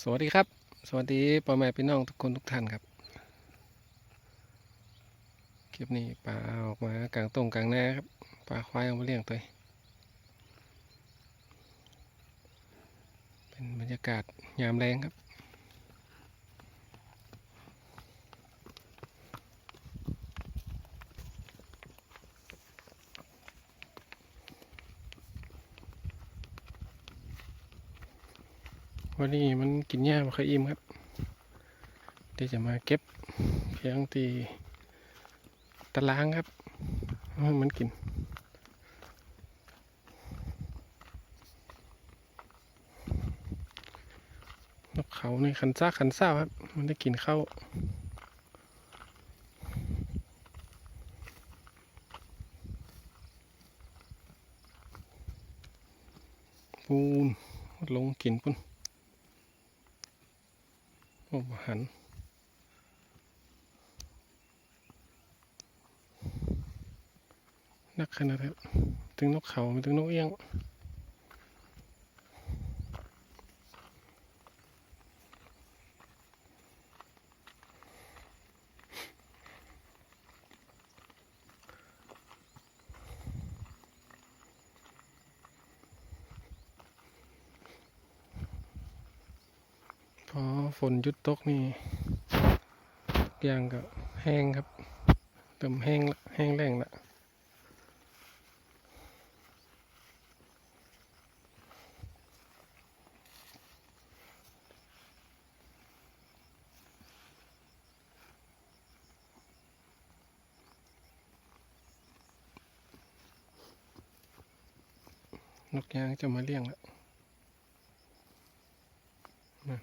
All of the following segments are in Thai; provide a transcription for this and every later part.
สวัสดีครับ สวัสดีพ่อแม่พี่น้องทุกคนทุกท่านครับ คลิปนี้ปลาออกมากลางตรงกลางนาครับปลาควายเอามาเลี้ยงตัวเองเป็นบรรยากาศยามแรงครับ วันนี้มันกินหญ้ามาค่อยอิ่มครับเดี๋ยวจะมาเก็บเพียงตีตะล้างครับอาให้มันกินนกเขาในคันซ่าคันซ่าครับ มันได้กินข้าวปูนลงกินปุ่น โอ้ หันนักขนาดนั้นถึงนกเขาถึงนกเอี้ยง ฝนยุดตกนี่ยางก็แห้งครับเริ่มแห้งแห้งแรงละนกยางจะมาเลี้ยงละนั่น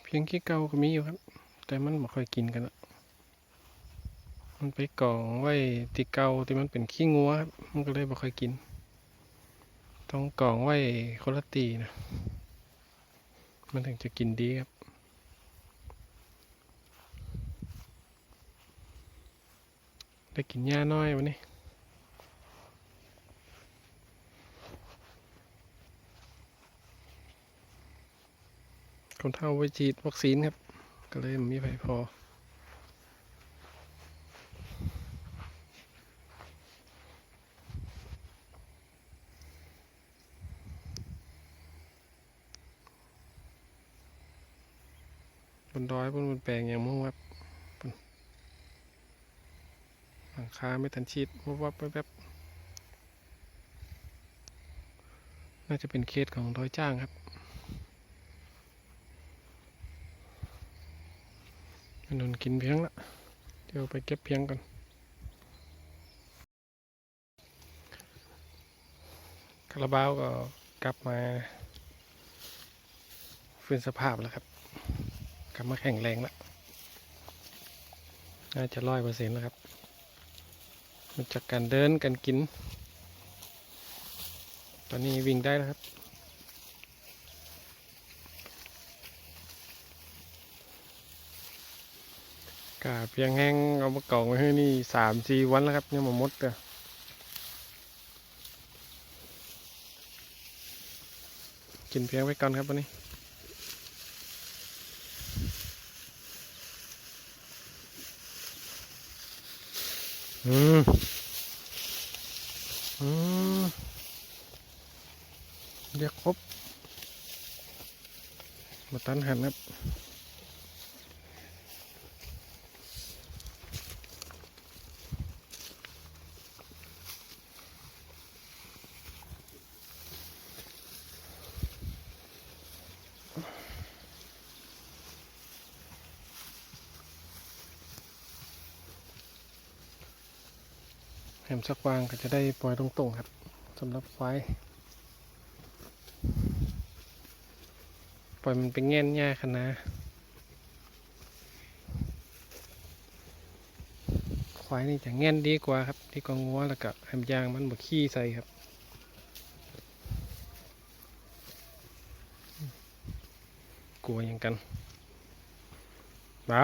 เพี ยงขี้เก่าก็มีอยู่ครับ แต่มันไม่ค่อยกินกันละมันไปกองไว้ที่เก่าที่มันเป็นขี้งัวครับมันก็เลยไม่ค่อยกิน ต้องกองไว้คนละตีนะ มันถึงจะกินดีครับได้กินหญ้าน้อยวันนี้ คนเท่าไปฉีดวัคซีนครับ ก็เลยมีไผพอ บนดอยบนบนแปลงอย่างมุ่งวับหลังคาไม่ทันชีดวับวับแวบน่าจะเป็นเคสของดอยจ้างครับ นนนกินเพียงละเดี๋ยวไปเก็บเพียงก่อนคาราบาวก็กลับมาฟื้นสภาพแล้วครับ กลับมาแข็งแรงแล้วน่าจะร้อยเปอร์เซ็นต์แล้วครับมาจากการเดินการกิน ตอนนี้วิ่งได้แล้วครับ กาเพียงแห้งเอามากล่องไว้ให้นี่สามสี่วันแล้วครับยังมาหมดเลยกินเพียงไว้ก่อนครับวันนี้อืมอืมเรียกครบมาตันหันครับ มสักวางก็จะได้ปล่อยตรงๆครับสำหรับควายปล่อยมันเป็นแง่นหญ้าคณะควายนี่จะแง่นดีกว่าครับ ที่กองงัวแล้วก็แหมยางมันบกขี้ใส่ครับกลัวอย่างกันเบา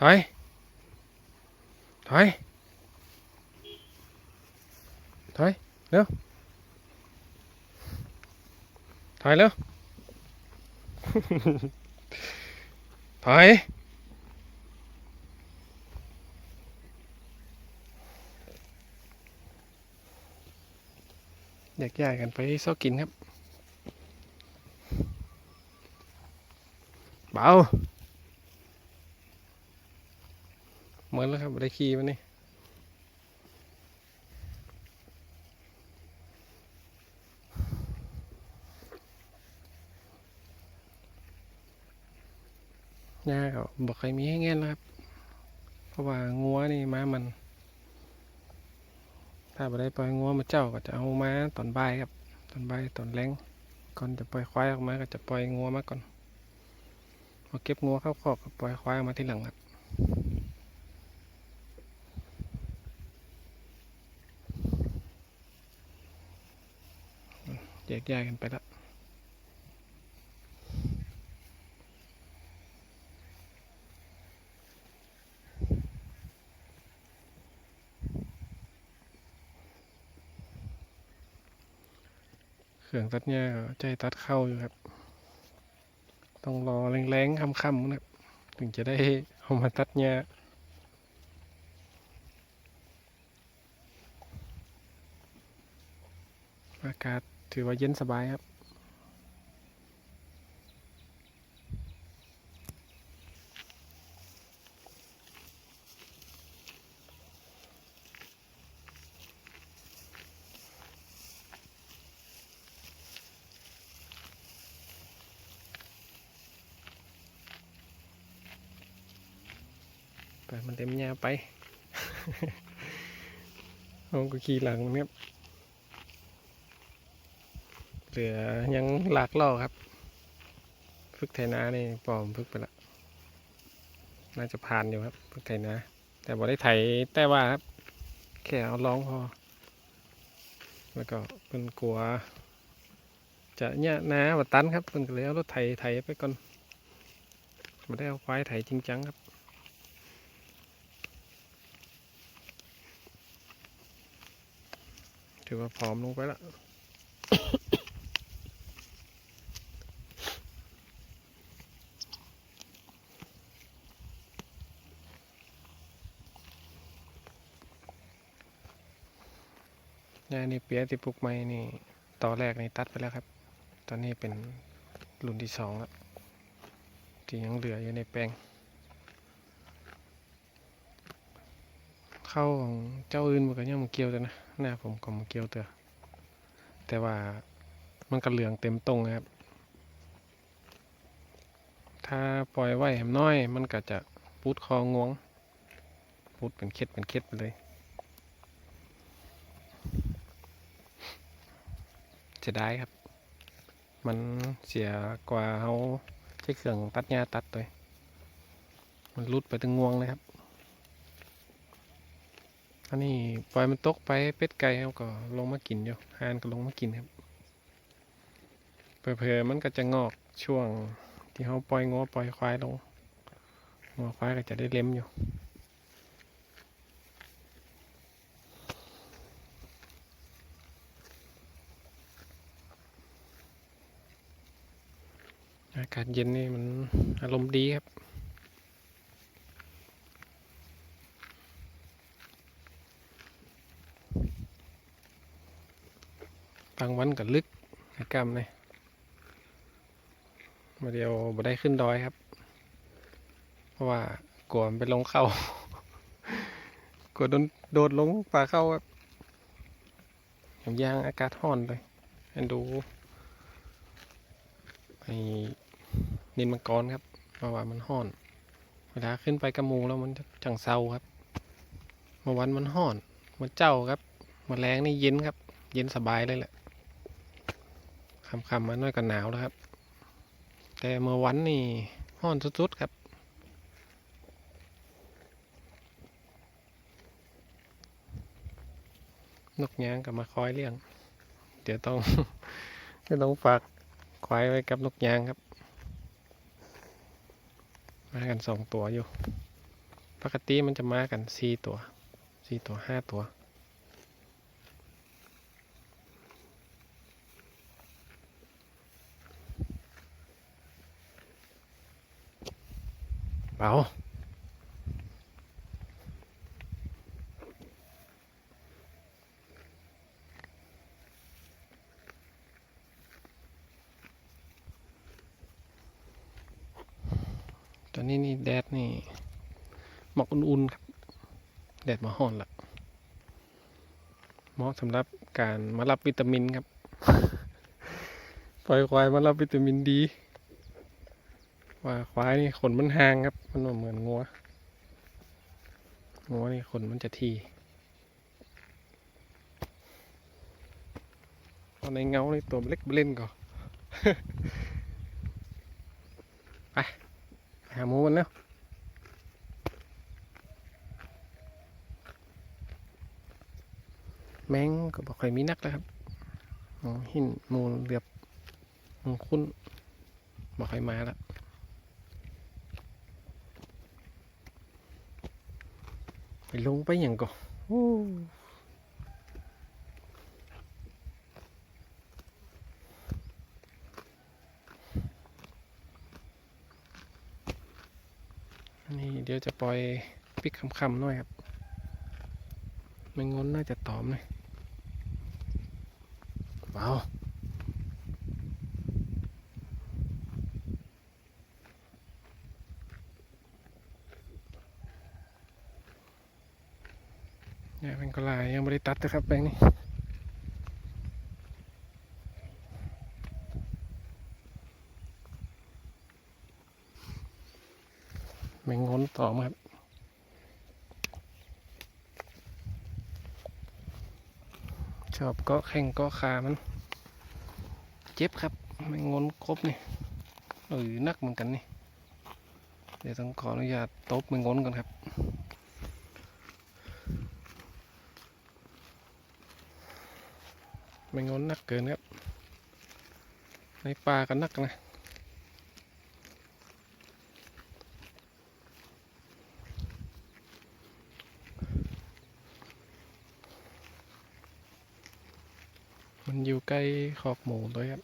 ถอยถอย ถอยเร็วถอยเร็วถอยอยากย้ายกันไปซอกกินครับ เบาเหมือนแล้วครับได้ขี่มันนี่ หญ้าก็บอกใครมีให้แง่นแล้วครับ เพราะว่างัวนี่ม้ามัน ถ้าบ่ได้ปล่อยงัวมาเจ้าก็จะเอาม้าตอนบ่ายครับ ตอนบ่ายตอนแรงก่อนจะปล่อยควายออกมาก็จะปล่อยงัวมาก่อนพอเก็บงัวเข้าคอกก็ปล่อยควายออกมาที่หลังครับแยกย้ายกันไปละ เครื่องตัดหญ้าใจตัดเข้าอยู่ครับ ต้องรอแรงๆค่ำๆนะครับ ถึงจะได้เอามาตัดหญ้าอากาศถือว่าเย็นสบายครับ ไปมันเต็มยาไป เอาก็ ขี่หลังมันครับ เหลือยังหลากล่อครับ ฝึกไถนานี่ปลอมฝึกไปละน่าจะผ่านอยู่ครับฝึกไถนาแต่บ่ได้ไถแต่ว่าครับ แค่เอาร้องพอ แล้วก็เพิ่นกลัว จะเนี่ยนาวัตันครับเพิ่นก็เลยเอารถไถไถไปก่อนไม่ได้เอาควายไถจริงจังครับ ถือว่าพร้อมลงไปแล้วนี่เปียที่ปลูกไม้นี่ตอนแรกนี่ตัดไปแล้วครับ ตอนนี้เป็นรุ่นที่สองแล้วที่ยังเหลืออยู่ในแปลง เข้าของเจ้าอื่นมันก็ยังมาเกี่ยวแต่นะหน้าผมก็มาเกี่ยวเตอแต่ว่ามันก็เหลืองเต็มตรงครับ ถ้าปล่อยไว้แหมน้อย มันก็จะปุดคองวงปุดเป็นเคล็ดเป็นเคล็ดไปเลยจะได้ครับ มันเสียกว่าเขาใช้เครื่องตัดหญ้าตัดเลยมันรุดไปถึงงวงเลยครับ อันนี้ปล่อยมันตกไปเป็ดไก่เขาก็ลงมากินอยู่หานก็ลงมากินครับเผลอๆมันก็จะงอกช่วง ที่เขาปล่อยงัวปล่อยควายลงงัวควายก็จะได้เล็มอยู่อากาศเย็นนี่มันอารมณ์ดีครับ บางวันก็ลึกอากรรมเลยมาเดียวบ่ได้ขึ้นดอยครับ เพราะว่ากลัวมันไปลงเข้ากลัวโดนโดดลงป่าเข้าครับย่างย่างอากาศร้อนเลยให้ดูไอ้นินมังกรครับเพราะว่ามันห้อน เวลาขึ้นไปกระมูแล้วมันจังเศร้าครับเมื่อวันมันห้อนมื่อเจ้าครับมื่อแรงนี่เย็นครับ เย็นสบายเลยแหละ คำๆมาน้อยก็หนาวแล้วครับ แต่เมื่อวันนี่ห้อนสุดๆครับนกยางกับมาคอยเลี้ยง เดี๋ยวต้องจะต้องฝากควายไว้กับนกยางครับ มากันสองตัวอยู่ ปกติมันจะมากันสี่ตัวสี่ตัวห้าตัว เอาตอนนี้นี่แดดนี่หมอกอุ่นๆครับ แดดมาห่อนละเหมาะสำหรับการมารับวิตามินครับ ปล่อยควายมารับวิตามินดี ว่าควายนี่ขนมันห่างครับ มันเหมือนงัวงัวนี่ขนมันจะทีตอนในเงาในตัวเล็กเล่นก่อนไปหาหมูมันแล้วแมงก็บอกค่อยมีนักแล้วครับหินหมูเหลือบหมูคุ้นบอกค่อยมาแล้ว ไปลงไปอย่างก่อนอันนี้เดี๋ยวจะปล่อยปิกคำๆหน่อยครับไม่งนน่าจะตอมเลยเบาเนี่ยเป็น กลายยังไม่ได้ตัดนะครับแปลงนี้แมงงนต่อมาครับชอบเก็แข่งเก็ขามัน เจ็บครับแมงงนครบนี่เออนักเหมือนกันนี่ เดี๋ยวต้องขออนุญาตตบแมงงนก่อนครับ แมงงนนักเกินครับ ในป่าก็นักนะมันอยู่ใกล้ขอกหมูเลยครับ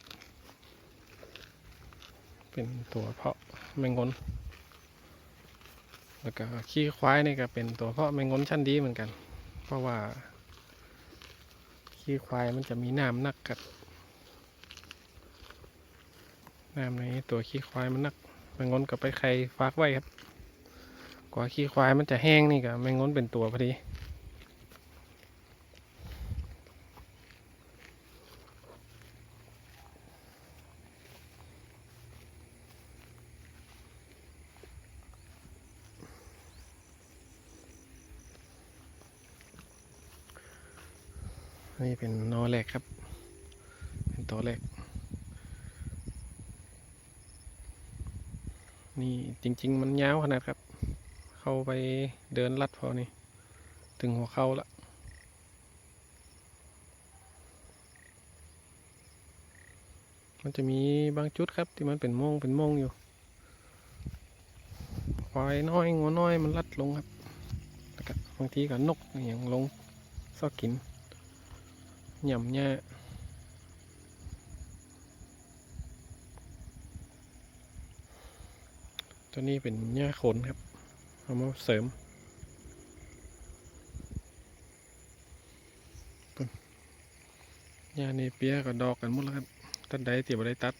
เป็นตัวเพาะแมงงนแล้วก็ขี้ควายนี่ก็เป็นตัวเพาะแมงงนชั้นดีเหมือนกัน เพราะว่า ขี้ควายมันจะมีน้ำหนักกับน้ำในตัวขี้ควายมันหนักแมงงนกับไปไข่ฟักไว้ครับ กว่าขี้ควายมันจะแห้งนี่ก็แมงงนเป็นตัวพอดี นี่เป็นนอแร กครับ เป็นตัวแรกนี่จริง ๆ มันยาวขนาดครับ เข้าไปเดินลัดพอนี่ ถึงหัวเข้าละมันจะมีบางจุดครับที่มันเป็นมงเป็นมงอยู่ควายน้อยงัวน้อยมันลัดลงครับแล้วก็บางทีก็นกอย่างลงซอกกิน หย่ำแย่ตัวนี้เป็นหญ้าขนครับ เอามาเสริมปุ่นหญ้าเนเปียกับดอกกันหมดแล้วครับ ตัดใดเตียบได้ตัด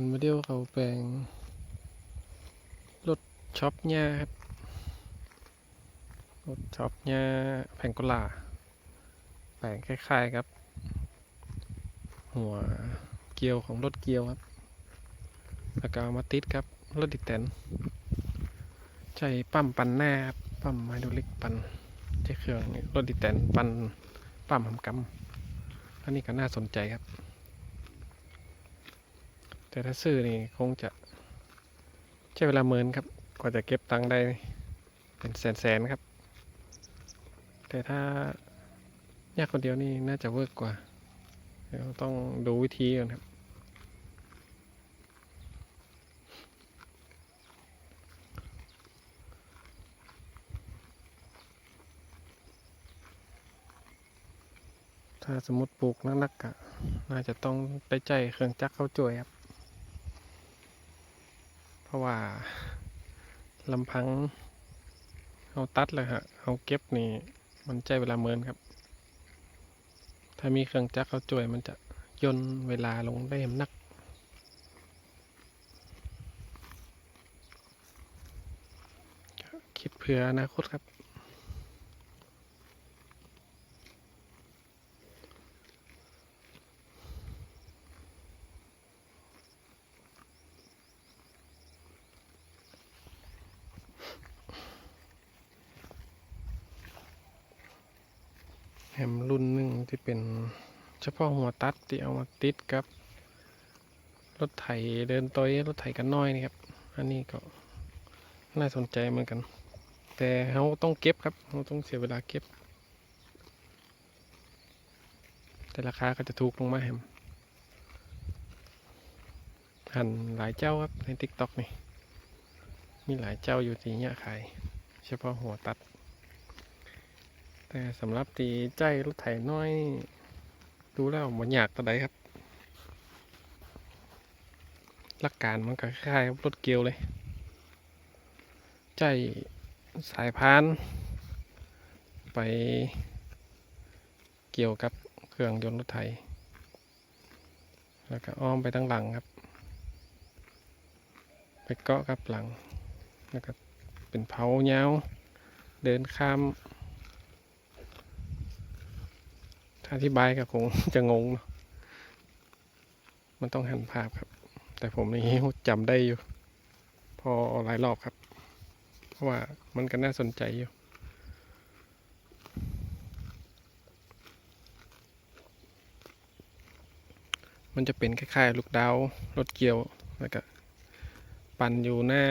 อันมาเดียวเขาแปลงรถช็อปหญ้าครับรถช็อปหญ้าแผงกุหลาแปลงคล้ายๆครับ หัวเกลียวของรถเกลียวครับแล้วก็ามาติดครับรถดิแตนใช้ปั๊มปั่นหน้าครับปั๊มไฮดรอลิกปั่นใช้เครื่องรถดิแตนปั่นปั๊มทำกำอันนี้ก็น่าสนใจครับ แต่ถ้าซื้อนี่คงจะใช้เวลาเมินครับ กว่าจะเก็บตังค์ได้เป็นแสนๆครับ แต่ถ้ายากคนเดียวนี่น่าจะเวิร์กกว่า เดี๋ยวต้องดูวิธีก่อนครับ ถ้าสมมติปลูกนักๆก็น่าจะต้องไปใจเครื่องจักรเข้าจ่วยครับ เพราะว่าลำพังเอาตัดเลยฮะเอาเก็บนี่ มันใจเวลาเมินครับ ถ้ามีเครื่องจักรเขาจ่วยมันจะย่นเวลาลงได้นักคิดเผื่ออนาคตครับ แฮมรุ่นหนึ่งที่เป็นเฉพาะหัวตัดที่เอามาติดกับ รถไถเดินต้อยรถไถกันน้อยนี่ครับ อันนี้ก็น่าสนใจเหมือนกัน แต่เราต้องเก็บครับเราต้องเสียเวลาเก็บ แต่ราคาก็จะถูกลงมาแฮมหันหลายเจ้าครับในทิกต็อกนี่ มีหลายเจ้าอยู่ที่เนี้ยขาย เฉพาะหัวตัด แต่สำหรับตีใจรถไถน้อย ดูแล้วมันยากตัวใดครับ หลักการมันก็คล้ายๆรถเกียวเลย ใจสายพาน ไปเกี่ยวกับเครื่องยนต์รถไถ แล้วก็อ้อมไปตั้งหลังครับ ไปเกาะกับหลัง แล้วก็เป็นเผาเงาวเดินข้าม ถ้าอธิบายก็คงจะงงเนอะมันต้องหันภาพครับ แต่ผมนี่จำได้อยู่ พอหลายรอบครับ เพราะว่ามันก็น่าสนใจอยู่มันจะเป็นคล้ายๆ ลูกดาวรถเกี่ยว แล้วก็ปั่นอยู่หน้า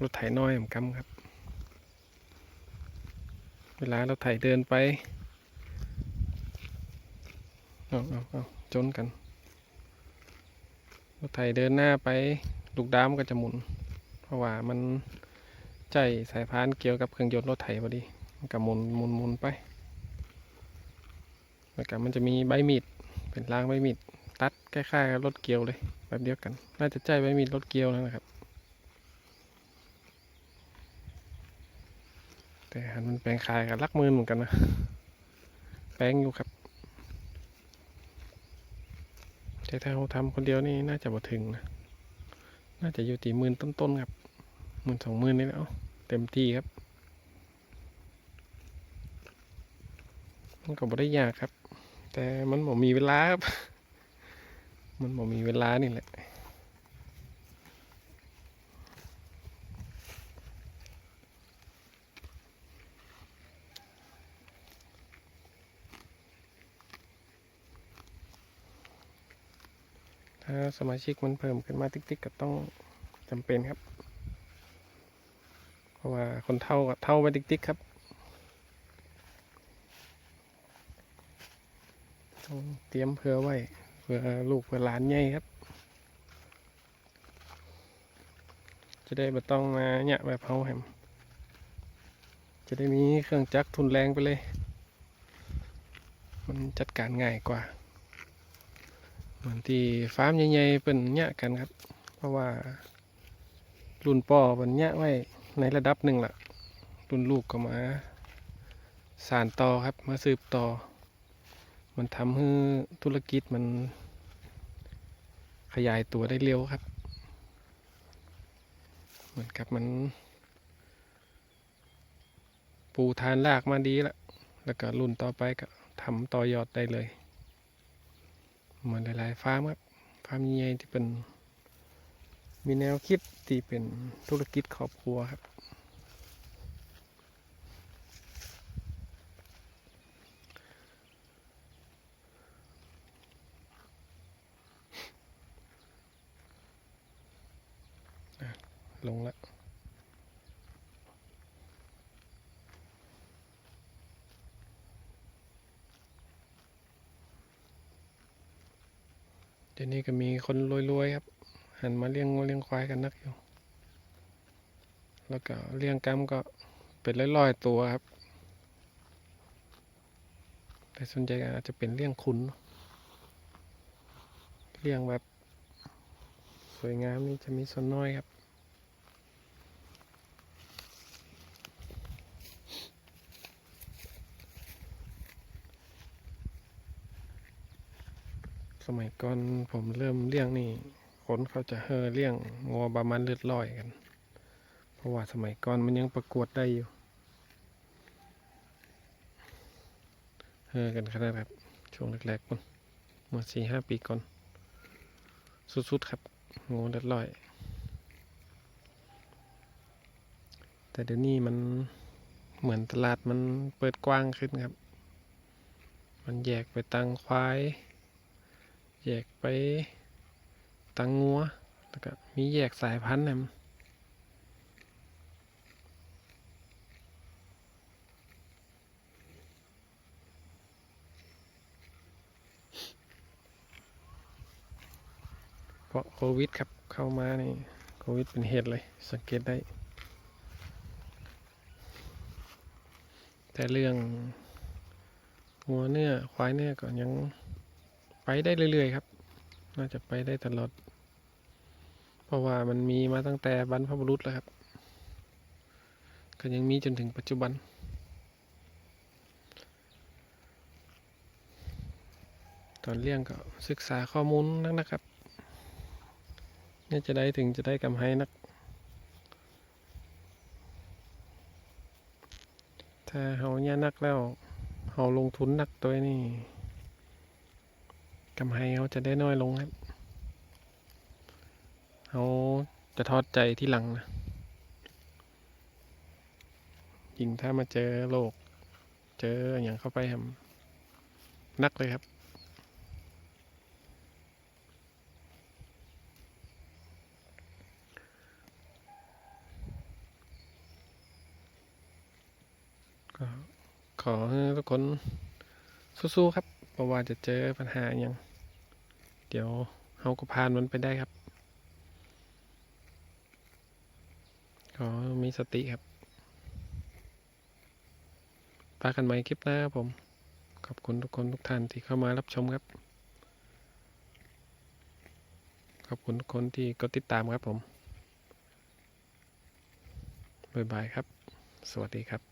รถไถน้อยเหมือนกันครับ เวลารถไถเดินไป เอาเอาเอาจนกันรถไถเดินหน้าไปลูกดามก็จะหมุน เพราะว่ามันใจสายพานเกี่ยวกับเครื่องยนต์รถไถพอดีมันก็หมุนหมุนหมุนไปแล้วก็มันจะมีใบมีดเป็นรางใบมีดตัดคล้ายๆรถเกี่ยวเลยแบบเดียวกัน น่าจะใจใบมีดรถเกี่ยวนะครับ แต่หันมันแปลงคายกับลักมือเหมือนกันนะแปลงอยู่ครับ แต่ถ้าเราทำคนเดียวนี่น่าจะบ่ถึงนะ น่าจะอยู่ตีหมื่นต้นๆครับหมื่นสองหมื่นนี่แล้วเต็มที่ครับ มันก็บ่ได้ยากครับ แต่มันบ่มีเวลาครับ มันบ่มีเวลานี่แหละ สมาชิกมันเพิ่มขึ้นมาติ๊กๆก็ต้องจำเป็นครับ เพราะว่าคนเท่ากับเท่าไปติ๊กๆครับต้องเตรียมเผื่อไว้เผื่อลูกเผื่อหลานใหญ่ครับ จะได้ไม่ต้องมาเนี่ยแบบเฮาแฮมจะได้มีเครื่องจักรทุนแรงไปเลย มันจัดการง่ายกว่า เหมือนที่ฟาร์มใหญ่ๆเป็นเนี่ยกันครับ เพราะว่า รุ่นป่อเป็นเนี่ยไว้ในระดับหนึ่งละรุ่นลูกก็มา สานต่อครับ มาสืบต่อ มันทำให้ธุรกิจมัน ขยายตัวได้เร็วครับ เหมือนกับมันปูทานรากมาดีละ แล้วก็รุ่นต่อไปก็ทำต่อยอดได้เลย เหมือนหลายๆฟาร์มครับฟาร์มใหญ่ที่เป็น มีแนวคิดที่เป็นธุรกิจครอบครัวครับอะลงละ เดี๋ยวนี้ก็มีคนรวยๆครับ หันมาเลี้ยงงัวเลี้ยงควายกันนักอยู่ แล้วก็เลี้ยงกำก็เป็นร้อยๆตัวครับ แต่ส่วนใหญ่อาจจะเป็นเลี้ยงคุณเนอะเลี้ยงแบบ สวยงามนี่จะมีส่วนน้อยครับ มัยก่อนผมเริ่มเลี้ยงนี่คนเขาจะเฮอเลี้ยงงัวบามันเลือดลอยกัน เพราะว่าสมัยก่อนมันยังประกวดได้อยู่เฮอกันขนาดครับช่วงแรกๆมันเมื่อสี่ห้าปีก่อน สุดๆครับงูเลือดลอย แต่เดี๋ยวนี้มันเหมือนตลาดมันเปิดกว้างขึ้นครับ มันแยกไปตังควาย แยกไปตังงัวแล้วก็มีแยกสายพันธุ์นะเพราะโควิดครับเข้ามานี่โควิดเป็นเหตุเลย สังเกตได้ แต่เรื่องงัวเนื้อควายเนื้อก็ยัง ไปได้เรื่อยๆครับ น่าจะไปได้ตลอด เพราะว่ามันมีมาตั้งแต่บรรพบุรุษแล้วครับ ก็ยังมีจนถึงปัจจุบัน ตอนเลี้ยงก็ศึกษาข้อมูลนักนะครับ เนี่ยจะได้ถึงจะได้กำไรนัก ถ้าเฮาเนี่ยนักแล้วเฮาลงทุนนักตัวนี่ กำไรเขาจะได้น้อยลงครับเขาจะทอดใจที่หลังนะยิ่งถ้ามาเจอโรคเจออย่างเข้าไปทำนักเลยครับก็ขอให้ทุกคนสู้ๆครับเพราะว่าจะเจอปัญหาอย่าง เดี๋ยวเฮาก็ผ่านมันไปได้ครับ ขอมีสติครับปากันใหม่คลิปหน้าครับผม ขอบคุณทุกคนทุกท่านที่เข้ามารับชมครับ ขอบคุณทุกคนที่กดติดตามครับผม บ๊ายบายครับ สวัสดีครับ